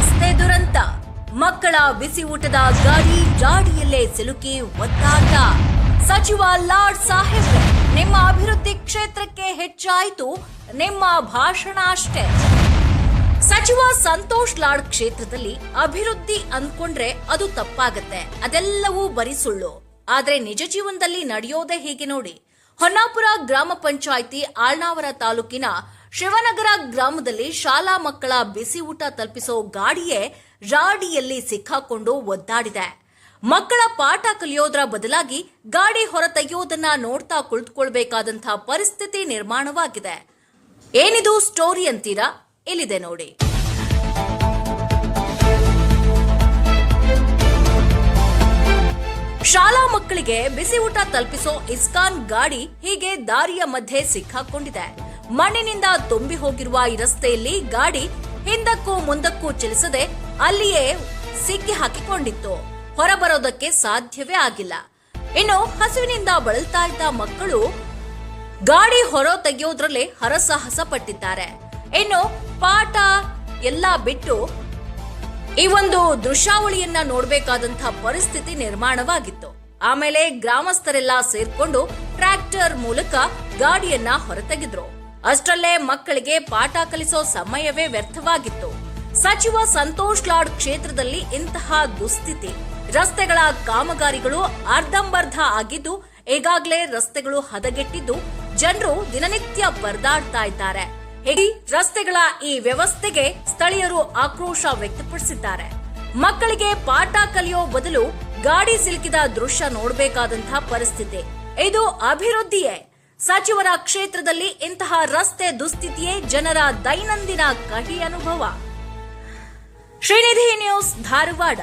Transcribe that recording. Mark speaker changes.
Speaker 1: ರಸ್ತೆ ದುರಂತ. ಮಕ್ಕಳ ಬಿಸಿ ಊಟದ ಗಾಡಿ ಜಾಡಿಯಲ್ಲೇ ಸಿಲುಕಿ ಒತ್ತಾಟ ಸಚಿವ ಲಾರ್ಡ್ ಸಾಹೇಬ್, ನಿಮ್ಮ ಅಭಿವೃದ್ಧಿ ಕ್ಷೇತ್ರಕ್ಕೆ ಹೆಚ್ಚಾಯಿತು, ನಿಮ್ಮ ಭಾಷಣ ಅಷ್ಟೇ. ಸಚಿವ ಸಂತೋಷ್ ಲಾಡ್ ಕ್ಷೇತ್ರದಲ್ಲಿ ಅಭಿವೃದ್ಧಿ ಅಂದ್ಕೊಂಡ್ರೆ ಅದು ತಪ್ಪಾಗತ್ತೆ. ಅದೆಲ್ಲವೂ ಬರಿ ಸುಳ್ಳು. ಆದ್ರೆ ನಿಜ ಜೀವನದಲ್ಲಿ ನಡೆಯೋದೇ ಹೀಗೆ ನೋಡಿ. ಹೊನ್ನಾಪುರ ಗ್ರಾಮ ಪಂಚಾಯಿತಿ ಆಳ್ನಾವರ ತಾಲೂಕಿನ ಶಿವನಗರ ಗ್ರಾಮದಲ್ಲಿ ಶಾಲಾ ಮಕ್ಕಳ ಬಿಸಿ ಊಟ ತಲುಪಿಸೋ ಗಾಡಿಯೇ ರಾಡಿಯಲ್ಲಿ ಸಿಕ್ಕಾಕೊಂಡು ಒದ್ದಾಡಿದೆ. ಮಕ್ಕಳ ಪಾಠ ಕಲಿಯೋದ್ರ ಬದಲಾಗಿ ಗಾಡಿ ಹೊರತೆಗೆಯೋದನ್ನ ನೋಡ್ತಾ ಕುಳಿತುಕೊಳ್ಬೇಕಾದಂತಹ ಪರಿಸ್ಥಿತಿ ನಿರ್ಮಾಣವಾಗಿದೆ. ಏನಿದು ಸ್ಟೋರಿ ಅಂತೀರಾ? ಇಲ್ಲಿದೆ ನೋಡಿ. ಶಾಲಾ ಮಕ್ಕಳಿಗೆ ಬಿಸಿ ಊಟ ತಲುಪಿಸೋ ಇಸ್ಕಾನ್ ಗಾಡಿ ಹೀಗೆ ದಾರಿಯ ಮಧ್ಯೆ ಸಿಕ್ಕಾಕೊಂಡಿದೆ. ಮಣ್ಣಿನಿಂದ ತುಂಬಿ ಹೋಗಿರುವ ಈ ರಸ್ತೆಯಲ್ಲಿ ಗಾಡಿ ಹಿಂದಕ್ಕೂ ಮುಂದಕ್ಕೂ ಚಲಿಸದೆ ಅಲ್ಲಿಯೇ ಸಿಕ್ಕಿ ಹಾಕಿಕೊಂಡಿತ್ತು. ಹೊರಬರೋದಕ್ಕೆ ಸಾಧ್ಯವೇ ಆಗಿಲ್ಲ. ಇನ್ನು ಹಸುವಿನಿಂದ ಬಳಲ್ತಾ ಇದ್ದ ಮಕ್ಕಳು ಗಾಡಿ ಹೊರ ತೆಗೆಯೋದ್ರಲ್ಲಿ ಹರಸಾಹಸ ಪಟ್ಟಿದ್ದಾರೆ ಇನ್ನು ಪಾಠ ಎಲ್ಲ ಬಿಟ್ಟು ಈ ಒಂದು ದೃಶ್ಯಾವಳಿಯನ್ನ ನೋಡಬೇಕಾದಂತಹ ಪರಿಸ್ಥಿತಿ ನಿರ್ಮಾಣವಾಗಿತ್ತು. ಆಮೇಲೆ ಗ್ರಾಮಸ್ಥರೆಲ್ಲ ಸೇರ್ಕೊಂಡು ಟ್ರ್ಯಾಕ್ಟರ್ ಮೂಲಕ ಗಾಡಿಯನ್ನ ಹೊರತೆಗೆದ್ರು. ಅಷ್ಟರಲ್ಲೇ ಮಕ್ಕಳಿಗೆ ಪಾಠ ಕಲಿಸೋ ಸಮಯವೇ ವ್ಯರ್ಥವಾಗಿತ್ತು. ಸಚಿವ ಸಂತೋಷ್ ಲಾಡ್ ಕ್ಷೇತ್ರದಲ್ಲಿ ಇಂತಹ ದುಸ್ಥಿತಿ. ರಸ್ತೆಗಳ ಕಾಮಗಾರಿಗಳು ಅರ್ಧಂಬರ್ಧ ಆಗಿದ್ದು, ಈಗಾಗಲೇ ರಸ್ತೆಗಳು ಹದಗೆಟ್ಟಿದ್ದು, ಜನರು ದಿನನಿತ್ಯ ಪರದಾಡ್ತಾ ಇದ್ದಾರೆ. ರಸ್ತೆಗಳ ಈ ವ್ಯವಸ್ಥೆಗೆ ಸ್ಥಳೀಯರು ಆಕ್ರೋಶ ವ್ಯಕ್ತಪಡಿಸಿದ್ದಾರೆ. ಮಕ್ಕಳಿಗೆ ಪಾಠ ಕಲಿಯೋ ಬದಲು ಗಾಡಿ ಸಿಲುಕಿದ ದೃಶ್ಯ ನೋಡಬೇಕಾದಂತಹ ಪರಿಸ್ಥಿತಿ. ಇದು ಅಭಿವೃದ್ಧಿಯೇ. ಸಚಿವರ ಕ್ಷೇತ್ರದಲ್ಲಿ ಇಂತಹ ರಸ್ತೆ ದುಸ್ಥಿತಿಯೇ ಜನರ ದೈನಂದಿನ ಕಹಿ ಅನುಭವ. ಶ್ರೀನಿಧಿ ನ್ಯೂಸ್ ಧಾರವಾಡ.